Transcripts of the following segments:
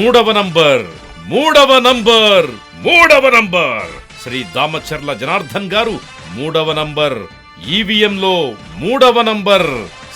మూడవ నంబర్ మూడవ నంబర్ మూడవ నంబర్. శ్రీ దామచర్ల జనార్దన్ గారు మూడవ నంబర్ ఈవీఎంలో మూడవ నంబర్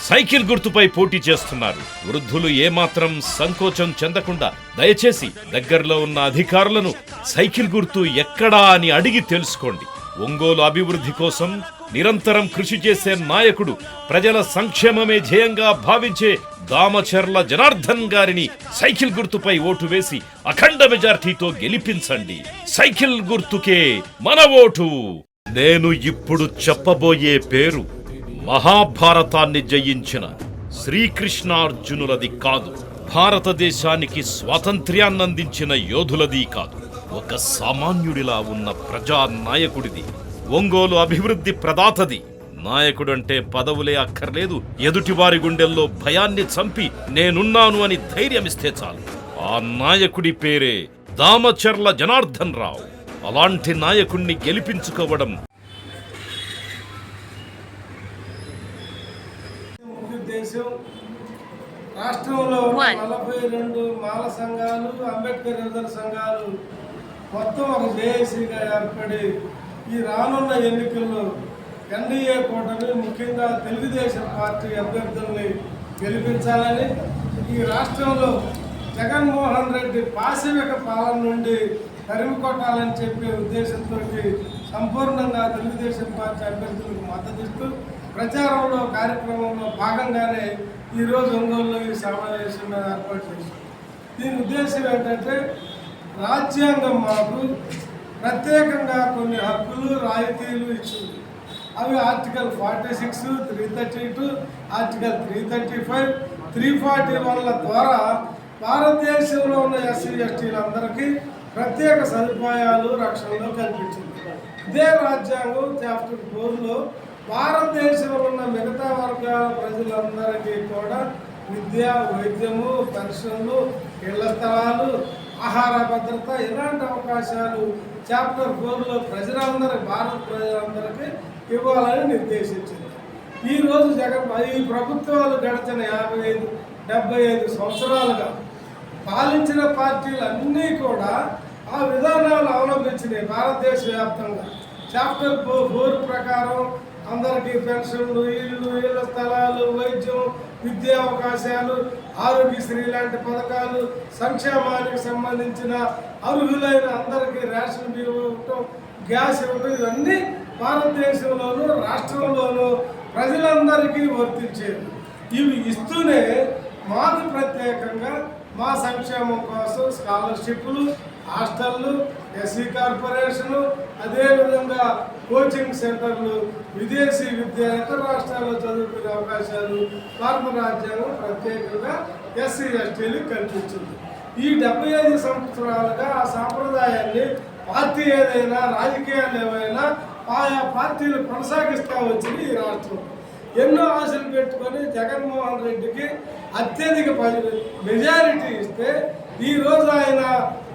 సైకిల్ గుర్తుపై పోటీ చేస్తున్నారు. వృద్ధులు ఏమాత్రం సంకోచం చెందకుండా దయచేసి దగ్గరలో ఉన్న అధికారులను సైకిల్ గుర్తు ఎక్కడా అని అడిగి తెలుసుకోండి. ఒంగోలు అభివృద్ధి కోసం నిరంతరం కృషి చేసే నాయకుడు ప్రజల సంక్షేమమే ధ్యేయంగా భావించే దామచర్ల జనార్దన్ గారిని సైకిల్ గుర్తుపై ఓటు వేసి అఖండ మెజార్టీతో గెలిపించండి. సైకిల్ గుర్తుకే మన ఓటు. నేను ఇప్పుడు చెప్పబోయే పేరు మహాభారతాన్ని జయించిన శ్రీకృష్ణార్జునులది కాదు. భారతదేశానికి స్వాతంత్ర్యాన్నందించిన యోధులది కాదు. ఒక సామాన్యుడిలా ఉన్న ప్రజా నాయకుడిది ఒంగోలు అభివృద్ధి ప్రదాతది. నాయకుడంటే పదవులే అక్కర్లేదు. ఎదుటివారి గుండెల్లో భయాన్ని చంపి నేనున్నాను అని ధైర్యమిస్తే చాలు. ఆ నాయకుడి పేరే దామచర్ల జనార్దన్ రావు. అలాంటి నాయకుణ్ణి గెలిపించుకోవడం ఉద్దేశం రాష్ట్రంలో. నలభై రెండు మాల సంఘాలు అంబేద్కర్ సంఘాలు మొత్తం ఒక జేఏసీగా ఏర్పడి ఈ రానున్న ఎన్నికల్లో ఎన్డీఏ కూటమి ముఖ్యంగా తెలుగుదేశం పార్టీ అభ్యర్థుల్ని గెలిపించాలని ఈ రాష్ట్రంలో జగన్మోహన్ రెడ్డి పాశవిక పాలన నుండి తరిమి కొట్టాలని చెప్పే ఉద్దేశంతో సంపూర్ణంగా తెలుగుదేశం పార్టీ అభ్యర్థులకు మద్దతిస్తూ ప్రచారంలో కార్యక్రమంలో భాగంగానే ఈరోజు ఒంగోలులో ఈ సమావేశం ఏర్పాటు చేశాం దీని ఉద్దేశం ఏంటంటే రాజ్యాంగం మాకు ప్రత్యేకంగా కొన్ని హక్కులు రాయితీలు ఇచ్చింది. అవి article forty six three thirty two article three thirty five three forty వన్ల ద్వారా భారతదేశంలో ఉన్న ఎస్సీ ఎస్టీలందరికీ ప్రత్యేక సదుపాయాలు రక్షణలు కల్పించింది. ఇదే రాజ్యాంగం చాప్టర్ ఫోర్లో భారతదేశంలో ఉన్న మిగతా వర్గాల ప్రజలందరికీ కూడా విద్య వైద్యము పెన్షన్లు ఇళ్ళ స్థలాలు ఆహార భద్రత ఇలాంటి అవకాశాలు చాప్టర్ ఫోర్లో ప్రజలందరూ భారత ప్రజలందరికీ ఇవ్వాలని నిర్దేశించింది. ఈరోజు జగన్ ఈ ప్రభుత్వాలు గడిచిన యాభై ఐదు డెబ్బై ఐదు సంవత్సరాలుగా పాలించిన పార్టీలు అన్నీ కూడా ఆ విధానాలు అవలంబించినాయి భారతదేశ వ్యాప్తంగా చాప్టర్ ఫోర్ ఫోర్ ప్రకారం అందరికీ పెన్షన్లు ఇళ్ళు ఇళ్ళ స్థలాలు వైద్యం విద్యా అవకాశాలు ఆరోగ్యశ్రీ లాంటి పథకాలు సంక్షేమానికి సంబంధించిన అర్హులైన అందరికీ రేషన్ బియ్యం ఇవ్వటం గ్యాస్ ఇవ్వటం ఇవన్నీ భారతదేశంలోనూ రాష్ట్రంలోనూ ప్రజలందరికీ వర్తించేది ఇవి ఇస్తూనే మాకు ప్రత్యేకంగా మా సంక్షేమం కోసం స్కాలర్షిప్లు హాస్టళ్ళు ఎస్సీ కార్పొరేషను అదేవిధంగా కోచింగ్ సెంటర్లు విదేశీ విద్య ఇతర రాష్ట్రాల్లో చదువుకునే అవకాశాలు భారత రాజ్యాంగం ప్రత్యేకంగా ఎస్సీ ఎస్టీలు కల్పించింది. ఈ డెబ్బై ఐదు సంవత్సరాలుగా ఆ సాంప్రదాయాన్ని పార్టీ ఏదైనా రాజకీయాలు ఏవైనా ఆయా పార్టీలు కొనసాగిస్తూ వచ్చింది ఈ రాష్ట్రం. ఎన్నో ఆశలు పెట్టుకొని జగన్మోహన్ రెడ్డికి అత్యధిక మెజారిటీ ఇస్తే ఈ ఆయన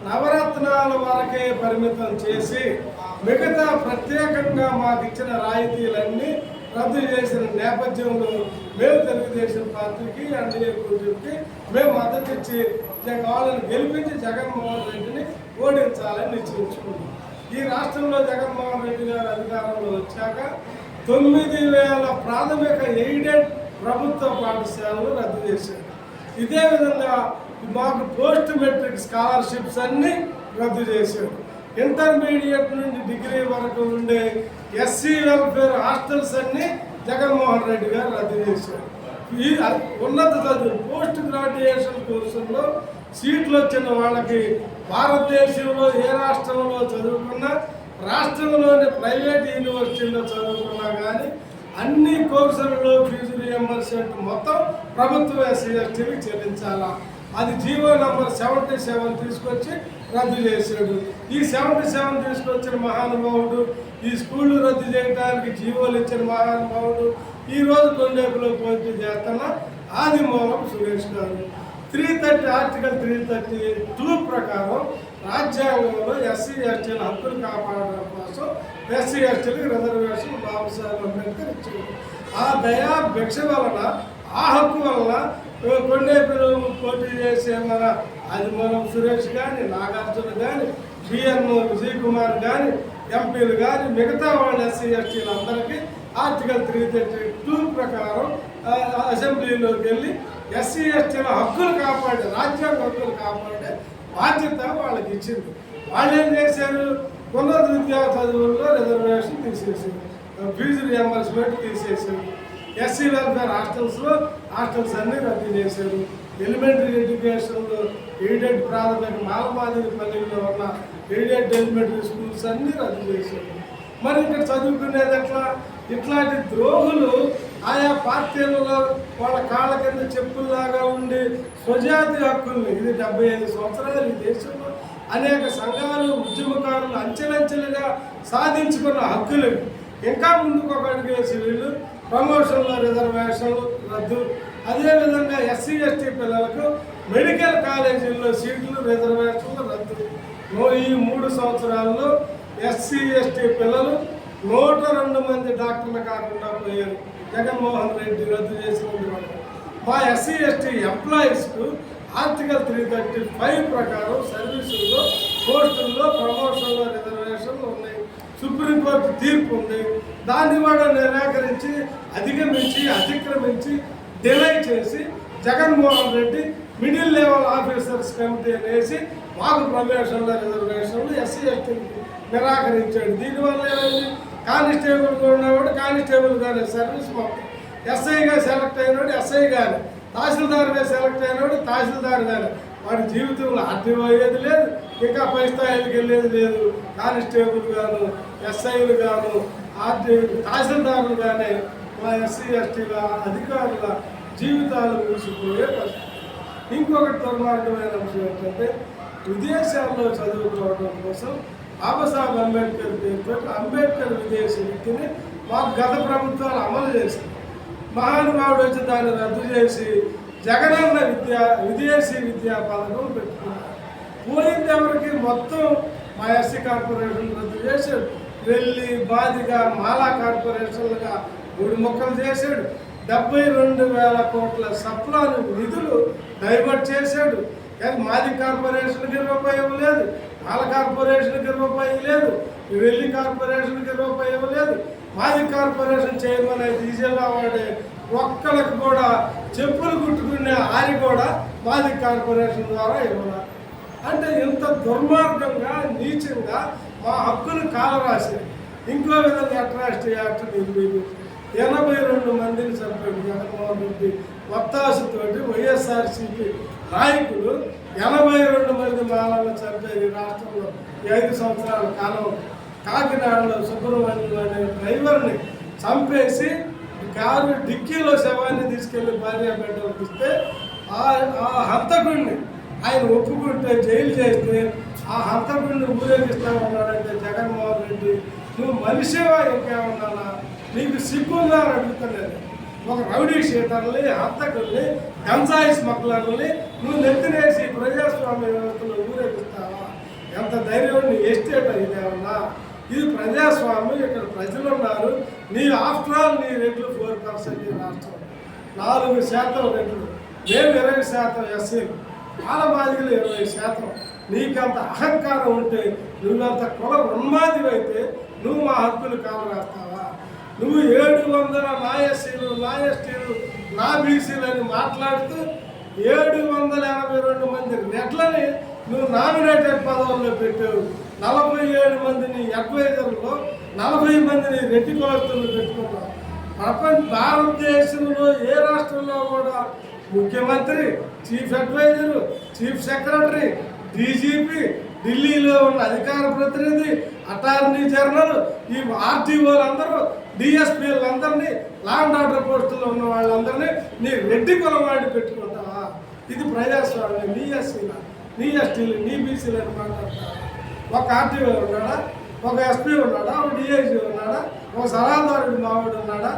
నవరత్నాల వరకే పరిమితం చేసి మిగతా ప్రత్యేకంగా మాకు ఇచ్చిన రాయితీలన్నీ రద్దు చేసిన నేపథ్యంలో మేము తెలుగుదేశం పార్టీకి ఎన్డీఏ కూటమికి మేము మద్దతు ఇచ్చి జగ- వాళ్ళని గెలిపించి జగన్మోహన్ రెడ్డిని ఓడించాలని నిశ్చయించుకున్నాం. ఈ రాష్ట్రంలో జగన్మోహన్ రెడ్డి గారు అధికారంలో వచ్చాక తొమ్మిది వేల ప్రాథమిక ఎయిడెడ్ ప్రభుత్వ పాఠశాలలు రద్దు చేశారు. ఇదే విధంగా మాకు పోస్ట్ మెట్రిక్ స్కాలర్షిప్స్ అన్ని రద్దు చేశారు. ఇంటర్మీడియట్ నుండి డిగ్రీ వరకు ఉండే ఎస్సీ వెల్ఫేర్ హాస్టల్స్ అన్ని జగన్మోహన్ రెడ్డి గారు రద్దు చేశారు. ఈ ఉన్నత చదువు పోస్ట్ గ్రాడ్యుయేషన్ కోర్సుల్లో సీట్లు వచ్చిన వాళ్ళకి భారతదేశంలో ఏ రాష్ట్రంలో చదువుకున్నా రాష్ట్రంలోని ప్రైవేట్ యూనివర్సిటీలో చదువుకున్నా కానీ అన్ని కోర్సులలో ఫీజు రియంబర్స్మెంట్ మొత్తం ప్రభుత్వ ఎస్సీ ఎస్టీకి చెల్లించాలా? అది జీవో నంబర్ సెవెంటీ సెవెన్ తీసుకొచ్చి రద్దు చేశాడు. ఈ సెవెంటీ సెవెన్ తీసుకొచ్చిన మహానుభావుడు ఈ స్కూళ్ళు రద్దు చేయడానికి జీవోలు ఇచ్చిన మహానుభావుడు ఈరోజు కొండేపులో పోటీ చేస్తున్న ఆదిమూలం సురేష్ గారు. Three thirty article three thirty two ప్రకారం రాజ్యాంగంలో ఎస్సీ ఎస్టీల హక్కులు కాపాడడం కోసం ఎస్సీ ఎస్టీలకు రిజర్వేషన్ బాబుసాహెబ్ అంబేద్కర్ ఇచ్చారు ఆ దయా భిక్ష వలన ఆ హక్కు వలన కొండేపులు పోటీ చేసే మన అదిమూలం సురేష్ కానీ నాగార్జున కానీ బిఎన్ విజయ్ కుమార్ కానీ ఎంపీలు కానీ మిగతా వాళ్ళు ఎస్సీ ఎస్టీలు అందరికీ ఆర్టికల్ త్రీ థర్టీ టూ ప్రకారం అసెంబ్లీలోకి వెళ్ళి ఎస్సీ ఎస్టీల హక్కులు కాపాడే రాజ్యాంగ హక్కులు కాపాడే బాధ్యత వాళ్ళకి ఇచ్చింది. వాళ్ళు ఏం చేశారు? ఉన్నత విద్యా చదువుల్లో రిజర్వేషన్ తీసేసారు ఫీజు రియంబర్స్మెంట్ తీసేసారు ఎస్సీ వెల్ఫేర్ హాస్టల్స్లో హాస్టల్స్ అన్నీ రద్దు చేశారు. ఎలిమెంటరీ ఎడ్యుకేషన్లో ఎయిడెడ్ ప్రాథమిక మాలమాదిరి పల్లెల్లో ఉన్న ఎయిడెడ్ ఎలిమెంటరీ స్కూల్స్ అన్నీ రద్దు చేశారు. మరి ఇక్కడ చదువుకునేది ఎట్లా? ఇట్లాంటి ద్రోహులు ఆయా పార్టీలలో వాళ్ళ కాళ్ళ కింద చెప్పుల్లాగా ఉండి స్వజాతి హక్కుల్ని ఇది డెబ్బై ఐదు సంవత్సరాలు ఈ దేశంలో అనేక సంఘాలు ఉద్యమకారులు అంచెలంచెలుగా సాధించుకున్న హక్కులు ఇంకా ముందుకు ఒక అడిగేసి వీళ్ళు. ప్రమోషన్లు రిజర్వేషన్లు రద్దు. అదేవిధంగా ఎస్సీ ఎస్టీ పిల్లలకు మెడికల్ కాలేజీల్లో సీట్లు రిజర్వేషన్లు రద్దు. ఈ మూడు సంవత్సరాల్లో ఎస్సీ ఎస్టీ పిల్లలు నూట రెండు మంది డాక్టర్లు కాకుండా పోయారు. జగన్మోహన్ రెడ్డి రద్దు చేసినందువల్ల మా ఎస్సీ ఎస్టీ ఎంప్లాయీస్కు ఆర్టికల్ త్రీ థర్టీ ఫైవ్ ప్రకారం సర్వీసుల్లో పోస్టుల్లో ప్రమోషన్లో రిజర్వేషన్లు ఉన్నాయి. సుప్రీంకోర్టు తీర్పు ఉంది. దాన్ని కూడా నిరాకరించి అధిగమించి అతిక్రమించి డిలే చేసి Jaganmohan Reddy middle level officers committee అనేసి మాకు ప్రవేశంలో రిజర్వేషన్లు ఎస్సీ ఎస్టీకి నిరాకరించాడు. దీనివల్ల ఏమైంది? కానిస్టేబుల్గా ఉన్నవాడు కానిస్టేబుల్గానే సర్వీస్ మొత్తం. ఎస్ఐగా సెలెక్ట్ అయినాడు ఎస్ఐ కానీ తహసీల్దార్గా సెలెక్ట్ అయినాడు తహసీల్దార్గానే వాడి జీవితంలో అర్థం అయ్యేది లేదు ఇంకా పై స్థాయికి వెళ్ళేది లేదు. కానిస్టేబుల్ గాను ఎస్ఐలు గాను ఆర్టీ తహసీల్దారులు కానీ మా ఎస్సీ ఎస్టీల అధికారుల జీవితాలు ముగిసిపోయే పరిస్థితి. ఇంకొకటి దుర్మార్గమైన అంశం ఏంటంటే విదేశాల్లో చదువుకోవడం కోసం బాబాసాహెబ్ అంబేద్కర్ పేరుతో అంబేద్కర్ విదేశీ వ్యక్తిని మాకు గత ప్రభుత్వాలు అమలు చేసింది. మహానుభావుడు వచ్చి దాన్ని రద్దు చేసి జగనన్న విద్య విదేశీ విద్యా పథకం పెట్టుకున్నారు. పోయింది ఎవరికి? మొత్తం మా ఎస్సీ కార్పొరేషన్ రద్దు చేసి వెళ్ళి బాధిగా మాలా కార్పొరేషన్లుగా మూడు మొక్కలు చేశాడు. డెబ్బై రెండు వేల కోట్ల సప్లాను నిధులు డైవర్ట్ చేశాడు. కానీ మాది కార్పొరేషన్కి రూపాయి ఇవ్వలేదు మాల కార్పొరేషన్కి రూపాయి లేదు వెళ్ళి కార్పొరేషన్కి రూపాయి ఇవ్వలేదు మాది కార్పొరేషన్ చైర్మన్ అయితే ఈ వాడే ఒక్కలకు కూడా చెప్పులు కుట్టుకునే ఆరి కూడా మాది కార్పొరేషన్ ద్వారా ఇవ్వాలి. అంటే ఇంత దుర్మార్గంగా నీచంగా మా హక్కును కాలరాశారు ఇంకో విధంగా అట్రాసిటీ యాక్ట్ నిర్మించారు ఎనభై రెండు మందిని చంపాడు జగన్మోహన్ రెడ్డి ఒత్తాసుతోటి వైఎస్ఆర్సీపీ నాయకులు ఎనభై రెండు మంది మాలను చంపారు ఈ రాష్ట్రంలో ఐదు సంవత్సరాల కాలం కాకినాడలో సుబ్రహ్మణ్యం అనే డ్రైవర్ని చంపేసి కారు డిక్కీలో శవాన్ని తీసుకెళ్ళి భార్య బిడ్డలకు ఇస్తే ఆ ఆ హంతకుడిని ఆయన ఒప్పుకుంటే జైలు చేస్తే ఆ హంతకుడిని ఊరేగిస్తా ఉన్నాడంటే జగన్మోహన్ రెడ్డి నువ్వు మనిషేవా ఇంకా ఉన్నానా నీకు సిగ్గుందా? అని అడుగుతున్నాను ఒక రౌడీ షీటర్ని హంతకుల్ని గంజాయి స్మగ్లర్ని నువ్వు నెత్తినేసి ప్రజాస్వామ్య వ్యవస్థలో ఊరేగిస్తావా? ఎంత ధైర్యం నీ ఎస్టేట్ ఇదేమన్నా ఇది ప్రజాస్వామ్యం ఇక్కడ ప్రజలు ఉన్నారు నీ ఆఫ్టర్ ఆల్ నీ రేట్లు ఫోర్ పర్సెంట్ రాష్ట్రం. నాలుగు శాతం రేట్లు మేము ఇరవై శాతం ఎస్సీలు. మాలమాదిగలు ఇరవై శాతం. నీకంత అహంకారం ఉంటే నువ్వంత కుల ఉన్మాదివైతే నువ్వు మా హక్కులు కావరాస్తావా నువ్వు ఏడు వందల నా ఎస్సీలు నా ఎస్టీలు నా బీసీలు అని మాట్లాడుతూ ఏడు వందల ఎనభై రెండు మంది నెట్లని నువ్వు నామినేటెడ్ పదవుల్లో పెట్టావు. నలభై ఏడు మందిని అడ్వైజర్లో నలభై మందిని రెడ్డి కులస్తులు పెట్టుకున్నావు. ప్రపంచ భారతదేశంలో ఏ రాష్ట్రంలో కూడా ముఖ్యమంత్రి chief advisor chief secretary DGP ఢిల్లీలో ఉన్న అధికార ప్రతినిధి అటార్నీ జనరల్ ఈ ఆర్టీఓలందరూ డిఎస్పీలందరినీ లాండ్ ఆర్డర్ పోస్టుల్లో ఉన్న వాళ్ళందరినీ నీ రెడ్డి కులం వాడి పెట్టుకుంటావా? ఇది ప్రజాస్వామ్యం. నీ ఎస్సీల? నీ ఎస్టీలు నీ బీసీలు అని మాట్లాడతావా? ఒక ఆర్టీఓ ఉన్నాడా? ఒక ఎస్పీ ఉన్నాడా? ఒక డిఐజీ ఉన్నాడా? ఒక సలహాదారుడు మావాడు ఉన్నాడా?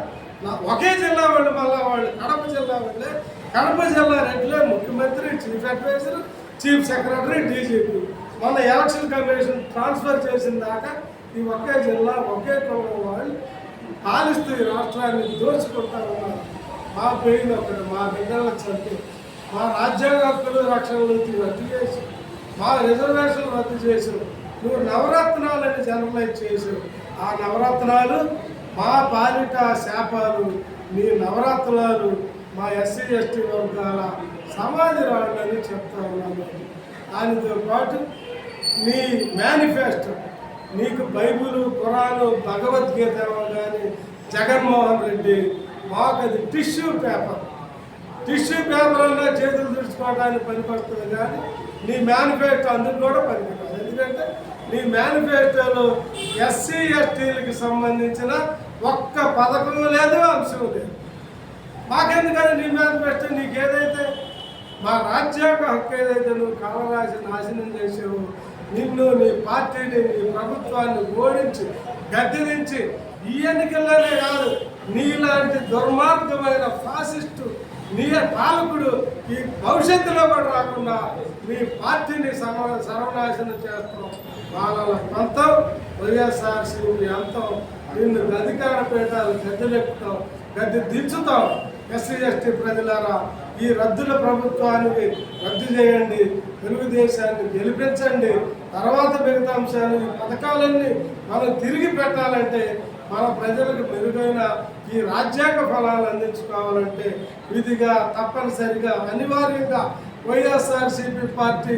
నా ఒకే జిల్లా వాళ్ళు మళ్ళా వాళ్ళు కడప జిల్లా వాళ్ళే కడప జిల్లా రెడ్లే ముఖ్యమంత్రి chief adviser chief secretary DGP. మన ఎలక్షన్ కమిషన్ ట్రాన్స్ఫర్ చేసిన దాకా ఈ ఒకే జిల్లా ఒకే కులం వాళ్ళు పాలిస్తూ ఈ రాష్ట్రాన్ని దోచుకుంటా ఉన్నారు మా పెయిన్ ఒకటి మా బిడ్డల చదువు మా రాజ్యాంగ హక్కులు రక్షణలు రద్దు చేసి మా రిజర్వేషన్లు రద్దు చేసి నువ్వు నవరత్నాలని జనరలైజ్ చేసావు ఆ నవరత్నాలు మా పాలిట శాపాలు నీ నవరత్నాలు మా ఎస్సీ ఎస్టీ వర్గాల సమాధి రాళ్ళని చెప్తా ఉన్నాను. దానితో పాటు నీ మేనిఫెస్టో నీకు బైబుల్ పురాణం భగవద్గీత కానీ జగన్మోహన్ రెడ్డి మాకు అది టిష్యూ పేపర్. టిష్యూ పేపర్ అన్నా చేతులు తుడుచుకోవడానికి పనిపడుతుంది కానీ నీ మేనిఫెస్టో అందుకు కూడా పనిపడుతుంది ఎందుకంటే నీ మేనిఫెస్టోలో ఎస్సీ ఎస్టీలకు సంబంధించిన ఒక్క పథకం లేదు అంశం లేదు. మాకెందుకని నీ మేనిఫెస్టో? నీకు ఏదైతే మా రాజ్యాంగ హక్కు ఏదైతే నువ్వు కాలరాసి నాశనం చేసావు నిన్ను నీ పార్టీని నీ ప్రభుత్వాన్ని ఓడించి గద్దెదించి ఈ ఎన్నికల్లోనే కాదు నీలాంటి దుర్మార్గమైన ఫాసిస్టు నీ పాలకుడు ఈ భవిష్యత్తులో కూడా రాకుండా నీ పార్టీని సర్వ సర్వనాశనం చేస్తాం. వాళ్ళ పంతం వైఎస్ఆర్సీపీ అంతం నిన్ను అధికార పీఠాలు గద్దెలెక్కుతాం గద్దె దించుతాం. ఎస్సీ ఎస్టీ ప్రజలారా ఈ రద్దుల ప్రభుత్వానికి రద్దు చేయండి తెలుగుదేశాన్ని గెలిపించండి. తర్వాత మిగతా అంశాలు ఈ పథకాలన్నీ మనం తిరిగి పెట్టాలంటే మన ప్రజలకు మెరుగైన ఈ రాజ్యాంగ ఫలాలు అందించుకోవాలంటే విధిగా తప్పనిసరిగా అనివార్యంగా వైఎస్ఆర్సీపీ పార్టీ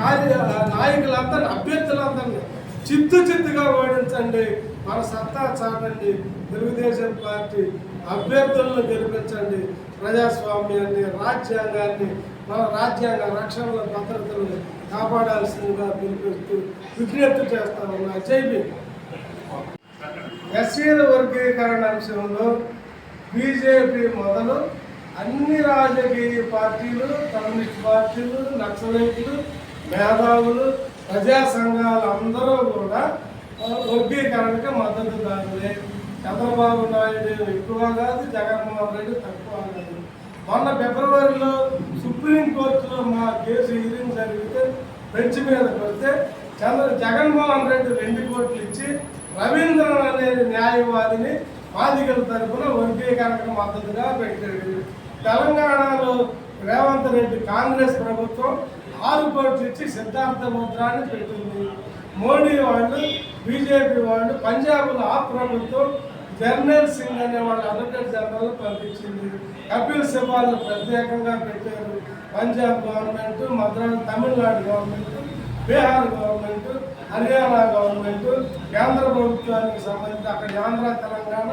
కార్య నాయకులందరినీ అభ్యర్థులందరినీ చిత్తు చిత్తుగా ఓడించండి. మన సత్తా చాటండి. తెలుగుదేశం పార్టీ అభ్యర్థులను గెలిపించండి. ప్రజాస్వామ్యాన్ని రాజ్యాంగాన్ని మన రాజ్యాంగ రక్షణ భద్రతను కాపాడాల్సిందిగా పిలిపిస్తూ విజ్ఞప్తి చేస్తా ఉన్నా. జైబీ ఎస్సీల వర్గీకరణ అంశంలో బీజేపీ మొదలు అన్ని రాజకీయ పార్టీలు కమ్యూనిస్ట్ పార్టీలు నక్సలైట్లు మేధావులు ప్రజా సంఘాలు అందరూ కూడా వర్గీకరణకి మద్దతుదారులే. చంద్రబాబు నాయుడు ఎక్కువ కాదు జగన్మోహన్ రెడ్డి తక్కువ కాదు. మొన్న ఫిబ్రవరిలో సుప్రీంకోర్టులో మా కేసు హీరింగ్ జరిగితే బెంచ్ మీద పడితే చంద్ర జగన్మోహన్ రెడ్డి రెండు కోట్లు ఇచ్చి రవీంద్రన్ అనే న్యాయవాదిని బాధికల తరపున వర్గీకరణకు మద్దతుగా పెట్టాడు. తెలంగాణలో రేవంత్ రెడ్డి కాంగ్రెస్ ప్రభుత్వం ఆరు కోట్లు ఇచ్చి సిద్ధార్థ ముద్రాన్ని పెట్టింది. మోడీ వాళ్ళు బీజేపీ వాళ్ళు పంజాబ్లో ఆ ప్రభుత్వం జర్నల్ సింగ్ అనే వాళ్ళు అడ్వకేట్ జనరల్ పంపించింది. కపిల్ సిబాల్ను ప్రత్యేకంగా పెట్టారు. Punjab government Madras Tamil Nadu government Bihar government Haryana government కేంద్ర ప్రభుత్వానికి సంబంధించి అక్కడ ఆంధ్ర తెలంగాణ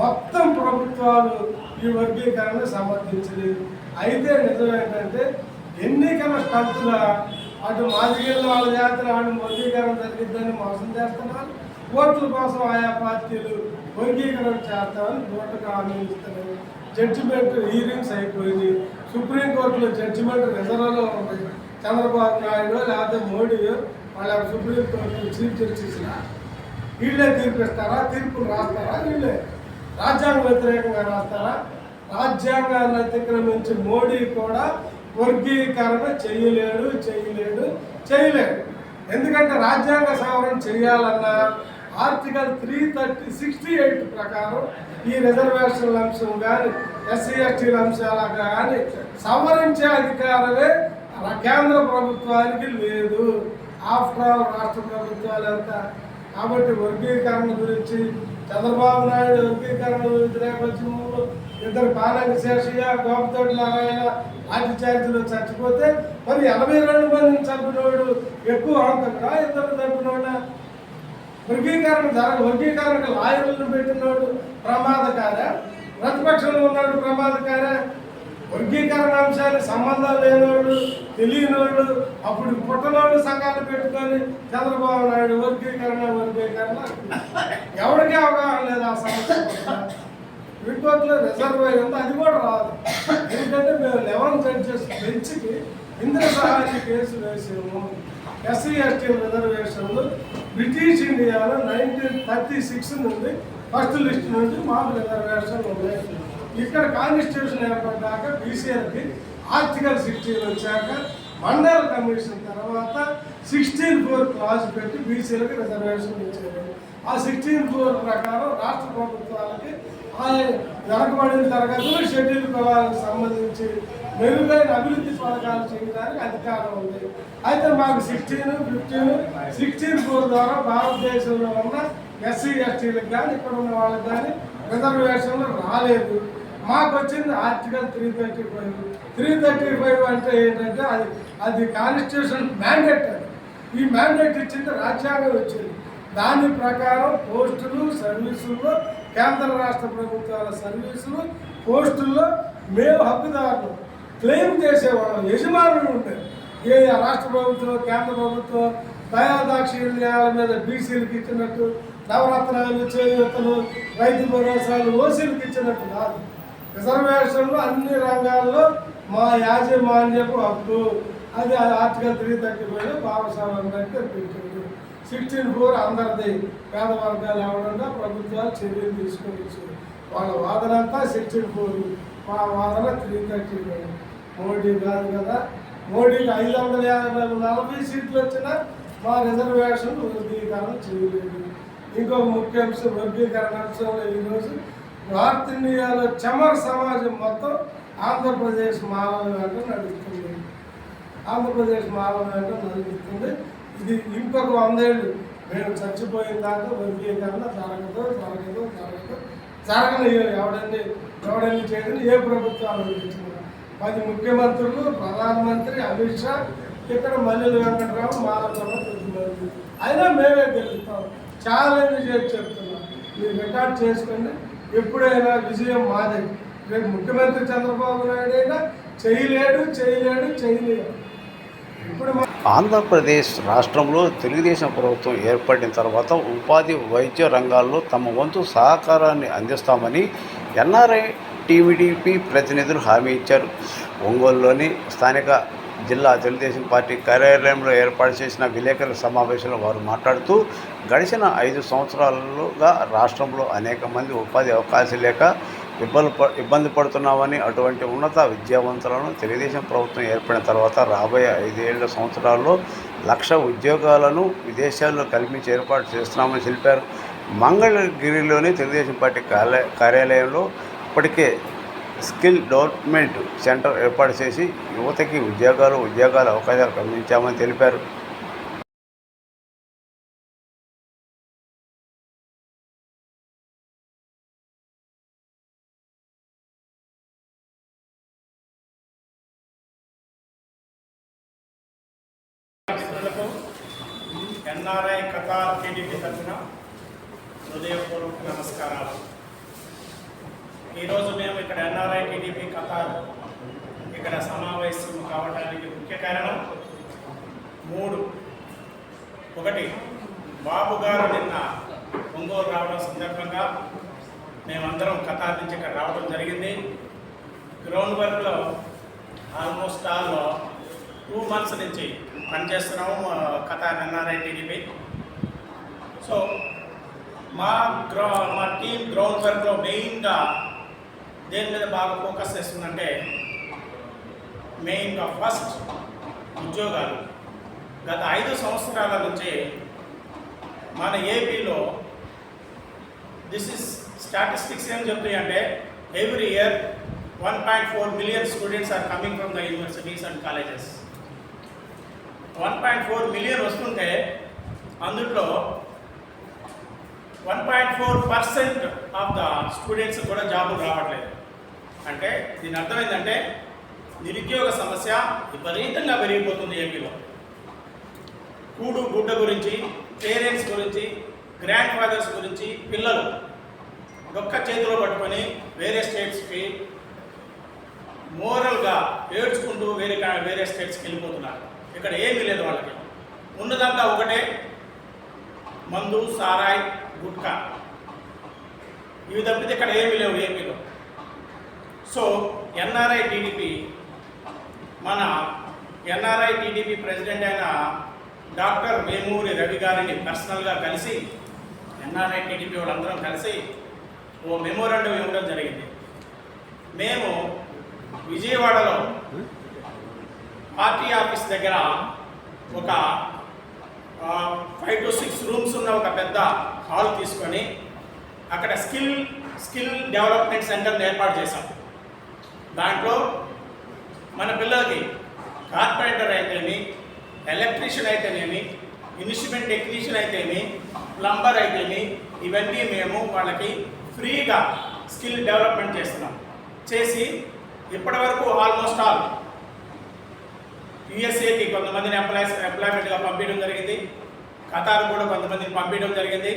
మొత్తం ప్రభుత్వాలు ఈ వర్గీకరణ సమర్థించింది అయితే నిజం ఏంటంటే ఎన్నికల స్టంటుగా అటు మాదిగల్లో వాళ్ళ జాతర వాళ్ళు వర్గీకరణ జరిగిద్దని మోసం చేస్తున్నారు. ఓట్ల కోసం ఆయా పార్టీలు వర్గీకరణ చేస్తామని ఓటుకు హామీ జడ్జిమెంట్ హీరింగ్స్ అయిపోయింది. సుప్రీంకోర్టులో జడ్జిమెంట్ రిజర్వ్లో ఉంది. చంద్రబాబు నాయుడు లేకపోతే మోడీ వాళ్ళ సుప్రీంకోర్టు చీఫ్ జస్టిస్ల వీళ్ళే తీర్పిస్తారా తీర్పులు రాస్తారా? వీళ్ళే. రాజ్యాంగ వ్యతిరేకంగా రాస్తారా? రాజ్యాంగాన్ని అతిక్రమించి మోడీ కూడా వర్గీకరణ చేయలేడు చేయలేడు చేయలేడు. ఎందుకంటే రాజ్యాంగ సవరణ చేయాలన్నా article three thirty sixty eight ప్రకారం ఈ రిజర్వేషన్ల అంశం కానీ ఎస్సీ ఎస్టీల అంశాల కానీ సవరించే అధికారమే కేంద్ర ప్రభుత్వానికి లేదు. ఆఫ్టర్ ఆల్ రాష్ట్ర ప్రభుత్వాలు ఎంత? కాబట్టి వర్గీకరణ గురించి చంద్రబాబు నాయుడు వర్గీకరణ నేపథ్యంలో ఇద్దరు పాలక శేషయ్య గోపతోటి నారాయణ లాఠీ చచ్చిపోతే మరి ఎనభై రెండు మందిని చంపినోడు ఎక్కువ హంతకుడా ఇద్దరు చంపినోడా వర్గీకరణ జరగ వర్గీకరణకు లాయర్లను పెట్టినాడు ప్రమాదకార? ప్రతిపక్షంలో ఉన్నాడు ప్రమాదకార? వర్గీకరణ అంశానికి సంబంధం లేనోళ్ళు తెలియనోళ్ళు అప్పుడు పుట్టనోళ్ళు సంఘాలు పెట్టుకొని చంద్రబాబు నాయుడు వర్గీకరణ వర్గీకరణ. ఎవరికి అవగాహన లేదు ఆ సమస్య పట్ల. రిజర్వేర్ ఉంది అది కూడా రాదు. ఎందుకంటే మేము eleven judges బెంచ్కి Indra Sawhney case వేసాము. ఎస్సీ ఎస్టీ రిజర్వేషన్లు బ్రిటిష్ ఇండియాలో నైన్టీన్ థర్టీ సిక్స్ నుండి ఫస్ట్ లిస్ట్ నుండి మాకు రిజర్వేషన్ ఉన్నాయి. ఇక్కడ కాన్స్టిట్యూషన్ ఏర్పడ్డాక బీసీఆర్కి ఆర్టికల్ సిక్స్టీన్ వచ్చాక మండల కమిషన్ తర్వాత సిక్స్టీన్ ఫోర్ క్లాస్ పెట్టి బీసీలకు రిజర్వేషన్ ఇచ్చారు. ఆ సిక్స్టీన్ ఫోర్ ప్రకారం రాష్ట్ర ప్రభుత్వాలకి ఆ వెనకబడిన తరగతులు షెడ్యూల్ కులాలకు సంబంధించి మెరుగైన అభివృద్ధి పథకాలు చేయడానికి అధికారం ఉంది. అయితే మాకు సిక్స్టీన్ ఫిఫ్టీన్ సిక్స్టీన్ ఫోర్ ద్వారా భారతదేశంలో ఉన్న ఎస్సీ ఎస్టీలకు కానీ ఇక్కడ ఉన్న వాళ్ళకి కానీ రిజర్వేషన్లు రాలేదు. మాకు వచ్చింది article three thirty five three thirty five అంటే ఏంటంటే అది అది కాన్స్టిట్యూషన్ మ్యాండేట్ అది. ఈ మ్యాండేట్ ఇచ్చింది రాజ్యాంగం వచ్చింది దాని ప్రకారం పోస్టులు సర్వీసుల్లో కేంద్ర రాష్ట్ర ప్రభుత్వాల సర్వీసులు పోస్టుల్లో మేము హక్కుదారులు. క్లెయిమ్ చేసేవాళ్ళం యజమానులు ఉంటారు. ఏ రాష్ట్ర ప్రభుత్వం కేంద్ర ప్రభుత్వం దయాదాక్షిణ్యాల మీద బీసీలకు ఇచ్చినట్టు నవరత్నాలు చేయూతలు రైతు భరోసాలు ఓసీలకు ఇచ్చినట్టు కాదు. రిజర్వేషన్లు అన్ని రంగాల్లో మా యాజమాన్యపు హక్కు. అది article three thirty five Babasaheb Ambedkar పెట్టింది. సిక్స్టీన్ ఫోర్ అందరిది పేద వర్గాలు ఎవరన్నా ప్రభుత్వాలు చర్యలు తీసుకోవచ్చు వాళ్ళ వాదన అంతా సిక్స్టీన్ ఫోర్ మా వాదన త్రీ థర్టీ ఫైవ్ మోడీ కాదు కదా. మోడీకి ఐదు వందల యాభై నలభై సీట్లు వచ్చినా మా రిజర్వేషన్ వర్గీకరణ చేయలేదు. ఇంకొక ముఖ్య అంశం వర్గీకరణ అంశంలో ఈరోజు నార్త్ ఇండియాలో చమర్ సమాజం మొత్తం ఆంధ్రప్రదేశ్ మాలవ వెంట నడుస్తుంది. ఆంధ్రప్రదేశ్ మాలవ వెంట నడుస్తుంది. ఇది ఇంకొక వందేళ్ళు మేము చచ్చిపోయిన దాకా వర్గీకరణ జరగదు జరగదు జరగదు. జరగని ఎవడన్ని ఎవడన్ని చేయదని ఏ ప్రభుత్వాలు ఇచ్చిన పది ముఖ్యమంత్రులు ప్రధానమంత్రి అమిత్ షా ఇక్కడ మల్లెల వెంకటరావు మాలవరం అయినా మేమే గెలుస్తాం. ఛాలెంజ్ చేసి చెప్తున్నాం. మీరు రికార్డ్ చేసుకోండి. ఎప్పుడైనా విజయం మాదే. రేపు ముఖ్యమంత్రి చంద్రబాబు నాయుడు అయినా చేయలేడు చేయలేడు చేయలేడు. ఇప్పుడు ఆంధ్రప్రదేశ్ రాష్ట్రంలో తెలుగుదేశం ప్రభుత్వం ఏర్పడిన తర్వాత ఉపాధి వైద్య రంగాల్లో తమ వంతు సహకారాన్ని అందిస్తామని ఎన్ఆర్ఐ టీవీడీపీ ప్రతినిధులు హామీ ఇచ్చారు. ఒంగోలులోని స్థానిక జిల్లా తెలుగుదేశం పార్టీ కార్యాలయంలో ఏర్పాటు చేసిన విలేకరుల సమావేశంలో వారు మాట్లాడుతూ గడిచిన ఐదు సంవత్సరాలుగా రాష్ట్రంలో అనేక మంది ఉపాధి అవకాశాలు లేక ఇబ్బంది ప ఇబ్బంది పడుతున్నామని అటువంటి ఉన్నత విద్యావంతులను తెలుగుదేశం ప్రభుత్వం ఏర్పడిన తర్వాత రాబోయే ఐదేళ్ళ సంవత్సరాల్లో లక్ష ఉద్యోగాలను విదేశాల్లో కల్పించి ఏర్పాటు చేస్తున్నామని తెలిపారు. మంగళగిరిలోని తెలుగుదేశం పార్టీ కార్యాలయంలో ఇప్పటికే స్కిల్ డెవలప్మెంట్ సెంటర్ ఏర్పాటు చేసి యువతకి ఉద్యోగాలు ఉద్యోగాల అవకాశాలు కల్పించామని తెలిపారు మిత్రులకు ఎన్ఆర్ఐ కతార్ టీడీపీ తరఫున హృదయపూర్వక నమస్కారాలు ఈరోజు మేము ఇక్కడ ఎన్ఆర్ఐ టీడీపీ కతార్ ఇక్కడ సమావేశం కావడానికి ముఖ్య కారణం మూడు ఒకటి బాబు గారు నిన్న ఒంగోలు రావడం సందర్భంగా మేమందరం కతార్ నుంచి ఇక్కడ రావడం జరిగింది గ్రౌండ్ వర్క్లో టూ మంత్స్ నుంచి పనిచేస్తున్నాము కథ కతార్ టీడీపీ సో మా గ్రౌ మా టీం గ్రౌండ్ వర్క్లో మెయిన్గా దేని మీద బాగా ఫోకస్ చేస్తుందంటే మెయిన్గా ఫస్ట్ ఉద్యోగాలు. గత ఐదు సంవత్సరాల నుంచి మన ఏపీలో దిస్ ఇస్ స్టాటిస్టిక్స్ ఏం చెప్తాయి అంటే every year one point four million students are coming from the universities and colleges one point four million వస్తుంటే అందులో one point four percent of the students కూడా జాబులు రావట్లేదు. అంటే దీని అర్థం ఏంటంటే నిరుద్యోగ సమస్య విపరీతంగా పెరిగిపోతుంది ఏపీలో. కూడు గుడ్డ గురించి పేరెంట్స్ గురించి గ్రాండ్ ఫాదర్స్ గురించి పిల్లలు ఒక్క చేతిలో పట్టుకొని వేరే స్టేట్స్కి మోరల్గా ఏడ్చుకుంటూ వేరే వేరే స్టేట్స్కి వెళ్ళిపోతున్నారు. ఇక్కడ ఏమీ లేదు వాళ్ళకి. ఉన్నదంతా ఒకటే. మందు సారాయ్ గుట్కా. ఇవి తప్పితే ఇక్కడ ఏమీ లేవు ఏపీలో సో ఎన్ఆర్ఐ టీడీపీ మన ఎన్ఆర్ఐ టీడీపీ ప్రెసిడెంట్ అయిన డాక్టర్ వేమూరి రవి గారిని పర్సనల్గా కలిసి ఎన్ఆర్ఐ టీడీపీ వాళ్ళందరం కలిసి ఓ మెమోరాండం ఇవ్వడం జరిగింది. మేము విజయవాడలో పార్టీ ఆఫీస్ దగ్గర ఒక ఫైవ్ టు సిక్స్ రూమ్స్ ఉన్న ఒక పెద్ద హాల్ తీసుకొని అక్కడ స్కిల్ స్కిల్ డెవలప్మెంట్ సెంటర్ని ఏర్పాటు చేశాం. దాంట్లో మన పిల్లలకి కార్పొరేటర్ అయితేనేమి ఎలక్ట్రీషియన్ అయితేనేమి ఇన్స్ట్రుమెంట్ టెక్నీషియన్ అయితేమి ప్లంబర్ అయితేమి ఇవన్నీ మేము వాళ్ళకి ఫ్రీగా స్కిల్ డెవలప్మెంట్ చేస్తున్నాం. చేసి ఇప్పటివరకు ఆల్మోస్ట్ ఆల్ యుఎస్ఏకి కొంతమందిని ఎంప్లాయ్ ఎంప్లాయ్మెంట్గా పంపించడం జరిగింది. ఖతార్ కూడా కొంతమందిని పంపించడం జరిగింది.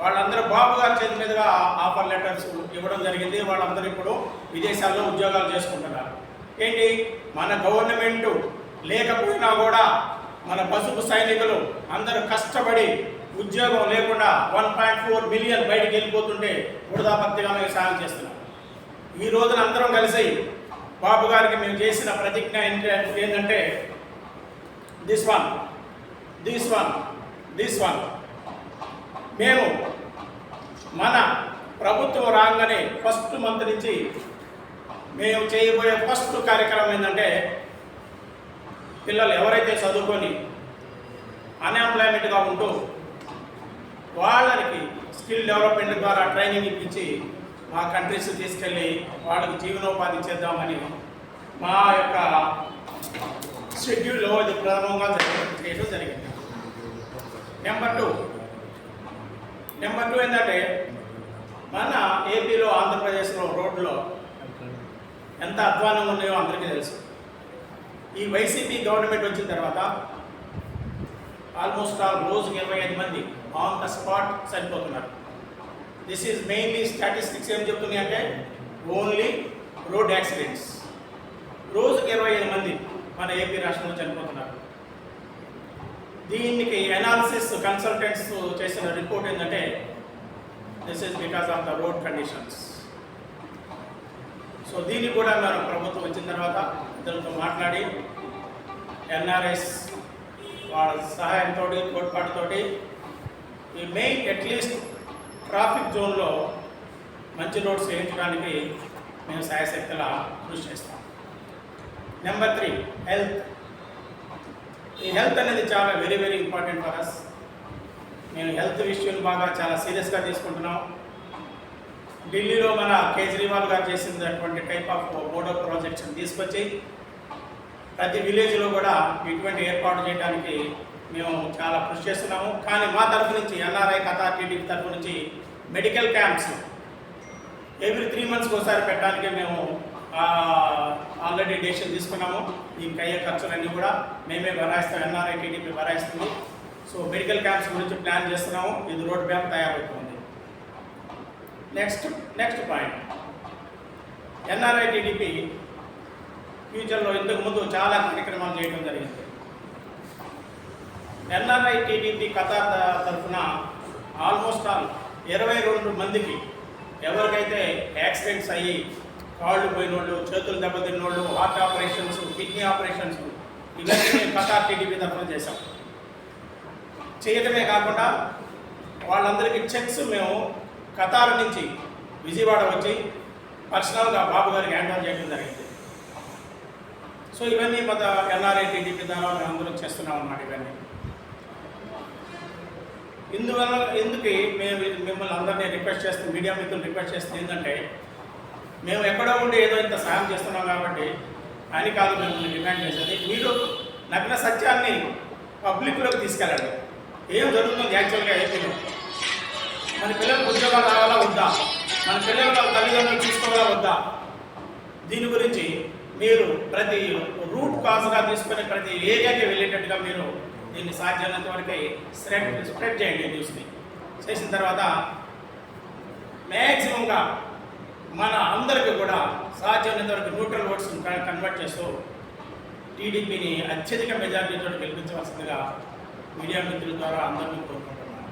వాళ్ళందరూ బాబు గారి చేతి మీదుగా ఆఫర్ లెటర్స్ ఇవ్వడం జరిగింది. వాళ్ళందరూ ఇప్పుడు విదేశాల్లో ఉద్యోగాలు చేసుకుంటున్నారు. ఏంటి? మన గవర్నమెంట్ లేకపోయినా కూడా మన పసుపు సైనికులు అందరూ కష్టపడి ఉద్యోగం లేకుండా వన్ పాయింట్ ఫోర్ బిలియన్ బయటికి వెళ్ళిపోతుంటే వృధాపత్తిగా మేము సాయం చేస్తున్నాం ఈ రోజున అందరం కలిసి బాబు గారికి మేము చేసిన ప్రతిజ్ఞ ఏంటంటే this one this one this one. మేము మన ప్రభుత్వం రాగానే ఫస్ట్ మంత్ నుంచి మేము చేయబోయే ఫస్ట్ కార్యక్రమం ఏంటంటే పిల్లలు ఎవరైతే చదువుకొని అన్ఎంప్లాయ్మెంట్గా ఉంటూ వాళ్ళకి స్కిల్ డెవలప్మెంట్ ద్వారా ట్రైనింగ్ ఇప్పించి మా కంట్రీస్ తీసుకెళ్ళి వాళ్ళకి జీవనోపాధి చేద్దామని మా యొక్క షెడ్యూల్లో ఇది ప్రారంభంగా చేయడం జరిగింది. నెంబర్ టూ నెంబర్ టూ ఏంటంటే మన ఏపీలో ఆంధ్రప్రదేశ్లో రోడ్లో ఎంత అధ్వానం ఉన్నాయో అందరికీ తెలుసు. ఈ వైసీపీ గవర్నమెంట్ వచ్చిన తర్వాత ఆల్మోస్ట్ ఆల్ రోజుకి ఇరవై ఐదు మంది ఆన్ ద స్పాట్ చనిపోతున్నారు దిస్ ఈజ్ మెయిన్లీ స్టాటిస్టిక్స్ ఏం చెప్తున్నాయి అంటే ఓన్లీ రోడ్ యాక్సిడెంట్స్ రోజుకి ఇరవై ఐదు మంది మన ఏపీ రాష్ట్రంలో చనిపోతున్నారు. దీనికి అనాలిసిస్ కన్సల్టెంట్స్ చేసిన రిపోర్ట్ ఏంటంటే this is because of the road conditions so దీన్ని కూడా మనం ప్రభుత్వం వచ్చిన తర్వాత ఇద్దరితో మాట్లాడి ఎన్ఆర్ఎస్ వాళ్ళ సహాయంతో తోడ్పాటుతోటి ఈ మెయిన్ అట్లీస్ట్ ట్రాఫిక్ జోన్లో మంచి రోడ్స్ వేయించడానికి మేము సాయశక్తుల కృషి చేస్తాం. నెంబర్ త్రీ హెల్త్ ఈ హెల్త్ అనేది చాలా very very important for us మేము హెల్త్ విషయం బాగా చాలా సీరియస్గా తీసుకుంటున్నాం. ఢిల్లీలో మన కేజ్రీవాల్ గారు చేసినటువంటి టైప్ ఆఫ్ బోర్డర్ ప్రాజెక్ట్స్ని తీసుకొచ్చి ప్రతి విలేజ్లో కూడా ఇటువంటి ఏర్పాటు చేయడానికి మేము చాలా కృషి చేస్తున్నాము. కానీ మా తరఫు నుంచి ఎన్ఆర్ఐ కథా టీడీపీ తరఫు నుంచి మెడికల్ క్యాంప్స్ ఎవ్రీ త్రీ మంత్స్కి ఒకసారి పెట్టడానికి మేము ఆల్రెడీ డెసిషన్ తీసుకున్నాము. దీనికి అయ్యే ఖర్చులన్నీ కూడా మేమే భరాయిస్తాం ఎన్ఆర్ఐ టీడీపీ భరాయిస్తుంది. సో మెడికల్ క్యాంప్స్ గురించి ప్లాన్ చేస్తున్నాము. ఇది రోడ్ మ్యాప్ తయారవుతుంది. Next next point NRI TDP ఫ్యూచర్లో ఇంతకు ముందు చాలా కార్యక్రమాలు చేయడం జరిగింది. ఎన్ఆర్ఐ టీడీపీ కతార్ తరఫున ఆల్మోస్ట్ ఆల్ ఇరవై రెండు మందికి ఎవరికైతే యాక్సిడెంట్స్ అయ్యి కాళ్ళు పోయిన వాళ్ళు చేతులు దెబ్బతిన్న వాళ్ళు హార్ట్ ఆపరేషన్స్ కిడ్నీ ఆపరేషన్స్ ఇవన్నీ మేము కతార్ టీడీపీ తరఫున చేశాం. చేయడమే కాకుండా వాళ్ళందరికీ చెక్స్ మేము కతార్ నుంచి విజయవాడ వచ్చి పర్సనల్గా బాబు గారికి హ్యాండ్ చేయడం జరిగింది. సో ఇవన్నీ మన ఎన్ఆర్ఐ టీడీపీ ద్వారా మేము అందరం చేస్తున్నాం అన్నమాట ఇవన్నీ. ఇందువల్ల ఎందుకు మేము మిమ్మల్ని అందరినీ రిక్వెస్ట్ చేస్తూ మీడియా మిత్రులు రిక్వెస్ట్ చేస్తుంది ఏంటంటే మేము ఎక్కడో ఉండి ఏదో ఇంత సాయం చేస్తున్నాం కాబట్టి అని కాదు మిమ్మల్ని డిమాండ్ చేసేది. మీరు నగ్న సత్యాన్ని పబ్లిక్లోకి తీసుకెళ్ళండి. ఏం జరుగుతుంది యాక్చువల్గా ఏపీలో మన పిల్లలకు ఉద్యోగాలు రావాలా వద్దా? మన పిల్లలు వాళ్ళ తల్లిదండ్రులు తీసుకోవాలా వద్దా? దీని గురించి మీరు ప్రతి రూట్ కాజ్గా తీసుకుని ప్రతి ఏరియాకి వెళ్ళేటట్టుగా మీరు దీన్ని సాధ్యమైనంత వరకు స్ప్రెడ్ స్ప్రెడ్ చేయండి న్యూస్ని చేసిన తర్వాత మ్యాక్సిమంగా మన అందరికీ కూడా సాధ్యమైనంత వరకు న్యూట్రల్ ఓట్స్ కన్వర్ట్ చేస్తూ టీడీపీని అత్యధిక మెజార్టీతో గెలిపించవలసిందిగా మీడియా మిత్రుల ద్వారా అందరినీ కోరుకుంటున్నాను.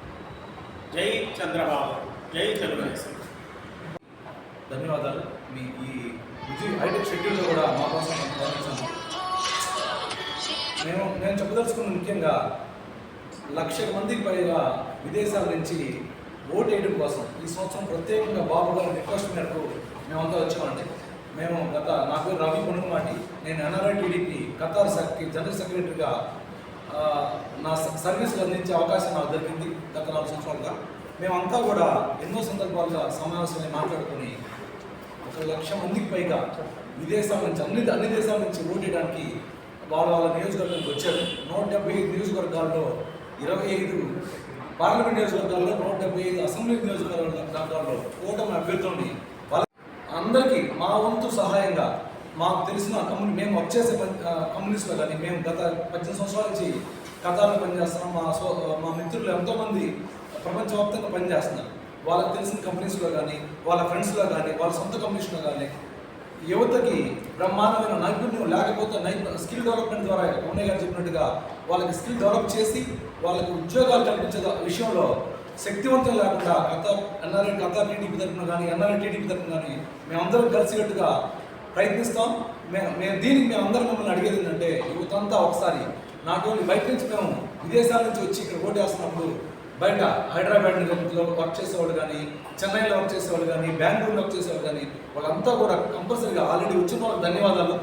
జై చంద్రబాబు. జై తెలుగుదేశం. ధన్యవాదాలు. మీ ఈ విజయ్ హైటెక్ షెడ్యూల్లో కూడా మా కోసం మేము నేను చెప్పదలుచుకున్న ముఖ్యంగా లక్ష మందికి పైగా విదేశాల నుంచి ఓటు వేయడం కోసం ఈ సంవత్సరం ప్రత్యేకంగా బాబు గారు రిక్వెస్ట్ మేరకు మేమంతా వచ్చామండి. మేము గత నా పేరు రవి కొనుగమాటి నేను NRI TDP Qatar secretary general సెక్రటరీగా నా స- సర్వీసులు అందించే అవకాశం నాకు దొరికింది గత నాలుగు సంవత్సరాలుగా. మేమంతా కూడా ఎన్నో సందర్భాలుగా సమావేశమై మాట్లాడుకుని ఒక లక్ష మందికి పైగా విదేశాల నుంచి అన్ని అన్ని దేశాల నుంచి ఓటేయడానికి వాళ్ళ వాళ్ళ నియోజకవర్గానికి వచ్చారు. నూట డెబ్బై ఐదు నియోజకవర్గాల్లో ఇరవై ఐదు పార్లమెంట్ నియోజకవర్గాల్లో నూట డెబ్బై ఐదు అసెంబ్లీ నియోజకవర్గాల్లో కూటమి అభ్యర్థులని వాళ్ళ అందరికీ మా వంతు సహాయంగా మాకు తెలిసిన కమ్యూని మేము వర్క్ చేసే పని- కమ్యూనిస్టులు కానీ మేము గత పద్దెనిమిది సంవత్సరాల నుంచి కథాలు పనిచేస్తున్నాం. మా సో మా మిత్రులు ఎంతోమంది ప్రపంచవ్యాప్తంగా పనిచేస్తున్నారు. వాళ్ళకి తెలిసిన కంపెనీస్లో కానీ వాళ్ళ ఫ్రెండ్స్లో కానీ వాళ్ళ సొంత కంపెనీస్లో కానీ యువతకి బ్రహ్మాండమైన నైపుణ్యం లేకపోతే నైపు స్కిల్ డెవలప్మెంట్ ద్వారా ఉన్నయ్య గారు చెప్పినట్టుగా వాళ్ళకి స్కిల్ డెవలప్ చేసి వాళ్ళకి ఉద్యోగాలు కల్పించే విషయంలో శక్తివంతం లేకుండా గత ఎన్ఆర్ఐ గత టీడీపీ తరఫున కానీ ఎన్ఆర్ఐ టీడీపీ తరఫున కానీ మేమందరం కలిసినట్టుగా ప్రయత్నిస్తాం. మేము మేము దీనికి మేము అందరం మిమ్మల్ని అడిగేది ఏంటంటే యువతంతా ఒకసారి నాట్ బయట నుంచి మేము విదేశాల నుంచి వచ్చి ఇక్కడ ఓటేస్తున్నప్పుడు బయట హైదరాబాద్లో వర్క్ చేసేవాళ్ళు కానీ చెన్నైలో వర్క్ చేసేవాళ్ళు కానీ బెంగళూరులో వర్క్ చేసేవాళ్ళు కానీ వాళ్ళంతా కూడా కంపల్సరీగా ఆల్రెడీ వచ్చిన వాళ్ళకి ధన్యవాదాలు.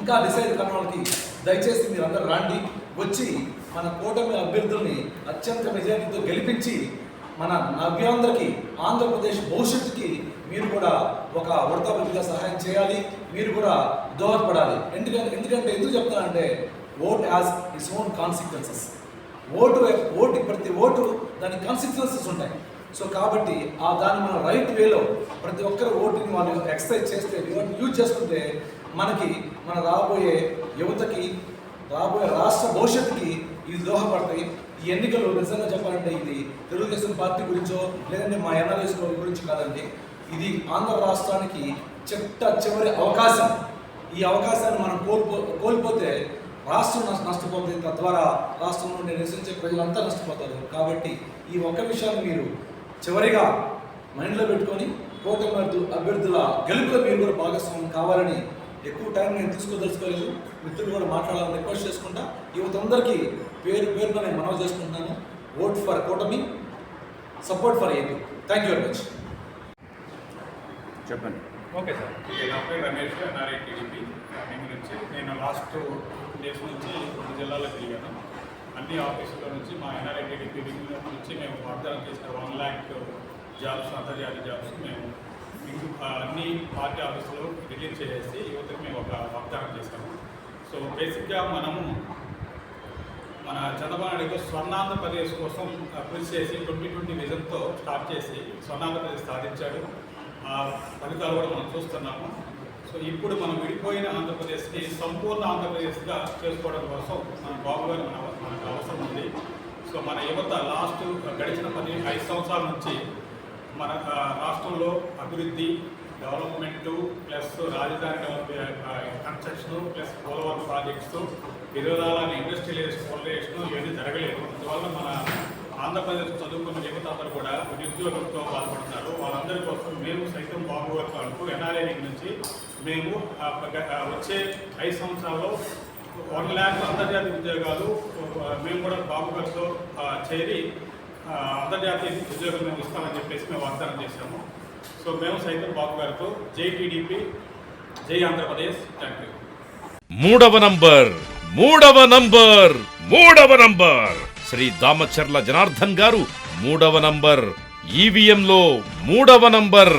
ఇంకా డిసైడ్ కాని వాళ్ళకి దయచేసి మీరు అందరూ రాండి. వచ్చి మన కూటమి అభ్యర్థుల్ని అత్యంత మెజారిటీతో గెలిపించి మన నవ్యాంధ్రకి ఆంధ్రప్రదేశ్ భవిష్యత్తుకి మీరు కూడా ఒక వృత్తాభిగా సహాయం చేయాలి. మీరు కూడా దోహదపడాలి. ఎందుకంటే ఎందుకంటే ఎందుకు చెప్తానంటే vote as its own consequences vote vote ప్రతి ఓటు దాని కాన్సిక్వెన్సెస్ ఉంటాయి. సో కాబట్టి ఆ దాన్ని మనం రైట్ వేలో ప్రతి ఒక్కరు ఓటుని వాళ్ళు ఎక్సర్సైజ్ చేస్తే యూజ్ చేసుకుంటే మనకి మన రాబోయే యువతకి రాబోయే రాష్ట్ర భవిష్యత్తుకి ఇది దోహపడతాయి ఈ ఎన్నికలు నిజంగా చెప్పాలంటే ఇది తెలుగుదేశం పార్టీ గురించో లేదంటే మా ఎన్ఆర్ఎస్ గురించి కాదండి. ఇది ఆంధ్ర రాష్ట్రానికి చిట్ట చివరి అవకాశం. ఈ అవకాశాన్ని మనం కోల్పో కోల్పోతే రాష్ట్రం నష్ట నష్టపోతుంది. తద్వారా రాష్ట్రం నుండి నివసించే ప్రజలంతా నష్టపోతారు. కాబట్టి ఈ ఒక్క విషయాన్ని మీరు చివరిగా మైండ్లో పెట్టుకొని కూటమి అభ్యర్థు- అభ్యర్థుల గెలుపులో మీరు కూడా భాగస్వామ్యం కావాలని ఎక్కువ టైం నేను తీసుకోదలుచుకోలేదు. మిత్రులు కూడా మాట్లాడాలని రిక్వెస్ట్ చేసుకుంటా. యువత అందరికీ పేరు పేరున నేను మనవి చేసుకుంటున్నాను. ఓట్ ఫర్ కూటమి support for AP. Thank you very much. చెప్పండి. Okay sir. నా పేరు రమేష్ ఎన్ఆర్ఐ టీడీపీ. నుంచి నేను లాస్ట్ డేస్ నుంచి రెండు జిల్లాలకు తిరిగాను. అన్ని ఆఫీసుల నుంచి మా ఎన్ఆర్ఐ టీడీపీ నుంచి మేము వాగ్దానం చేసిన వన్ ల్యాక్ జాబ్స్ అంతర్జాతీయ జాబ్స్ మేము మీకు అన్ని పార్టీ ఆఫీసులో రిలీజ్ చేసేసి యువతకు మేము ఒక వాగ్దానం చేశాము. సో బేసిక్గా మనము మన చంద్రబాబు నాయుడు స్వర్ణాంధ్రప్రదేశ్ కోసం కృషి చేసి ట్వంటీ ట్వంటీ విజన్తో స్టార్ట్ చేసి స్వర్ణాంధ్రప్రదేశ్ సాధించాడు. ఆ ఫలితాలు కూడా మనం చూస్తున్నాము. సో ఇప్పుడు మనం విడిపోయిన ఆంధ్రప్రదేశ్ని సంపూర్ణ ఆంధ్రప్రదేశ్గా చేసుకోవడం కోసం మన బాబు గారు మన మనకు అవసరం ఉంది. సో మన యువత లాస్ట్ గడిచిన పది ఐదు సంవత్సరాల నుంచి మన రాష్ట్రంలో అభివృద్ధి డెవలప్మెంట్ ప్లస్ రాజధాని కన్స్ట్రక్షన్ ప్లస్ పోలవరం ప్రాజెక్ట్స్ విరోధాలని ఇండస్ట్రియల్ పోలరేషన్ ఇవన్నీ జరగలేదు. అందువల్ల మన ఆంధ్రప్రదేశ్ చదువుకున్న యువత అందరూ కూడా నిరుద్యోగంతో బాధపడుతున్నారు. వాళ్ళందరి కోసం మేము సైతం బాగోవచ్చు గారితో అంటూ ఎన్ఆర్ఐ నుంచి మేము వచ్చే ఐదు సంవత్సరాల్లో వన్ ల్యాక్ అంతర్జాతీయ ఉద్యోగాలు మేము కూడా బాబు చేరి అంతర్జాతీయ ఉద్యోగం మేము ఇస్తామని చెప్పేసి మేము వాగ్దానం చేశాము. సో మేము సైతం బాబు గారితో జై టీడీపీ జై ఆంధ్రప్రదేశ్. థ్యాంక్ యూ మూడవ నంబర్ మూడవ నంబర్ మూడవ నంబర్. శ్రీ దామచర్ల జనార్దన్ గారు మూడవ నంబర్. ఈవీఎంలో మూడవ నంబర్.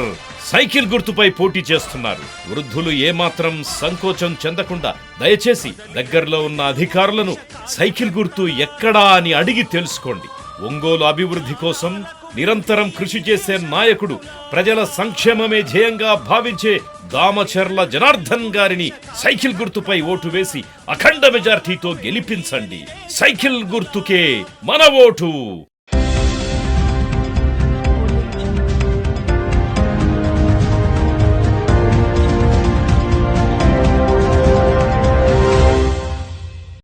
సైకిల్ గుర్తుపై పోటీ చేస్తున్నారు. వృద్ధులు ఏమాత్రం సంకోచం చెందకుండా దయచేసి దగ్గరలో ఉన్న అధికారులను సైకిల్ గుర్తు ఎక్కడా అని అడిగి తెలుసుకోండి. ఒంగోలు అభివృద్ధి కోసం నిరంతరం కృషి చేసే నాయకుడు ప్రజల సంక్షేమమే ధ్యేయంగా భావించే దామచర్ల జనార్దన్ గారిని సైకిల్ గుర్తుపై ఓటు వేసి అఖండ మెజార్టీతో గెలిపించండి. సైకిల్ గుర్తుకే మన ఓటు.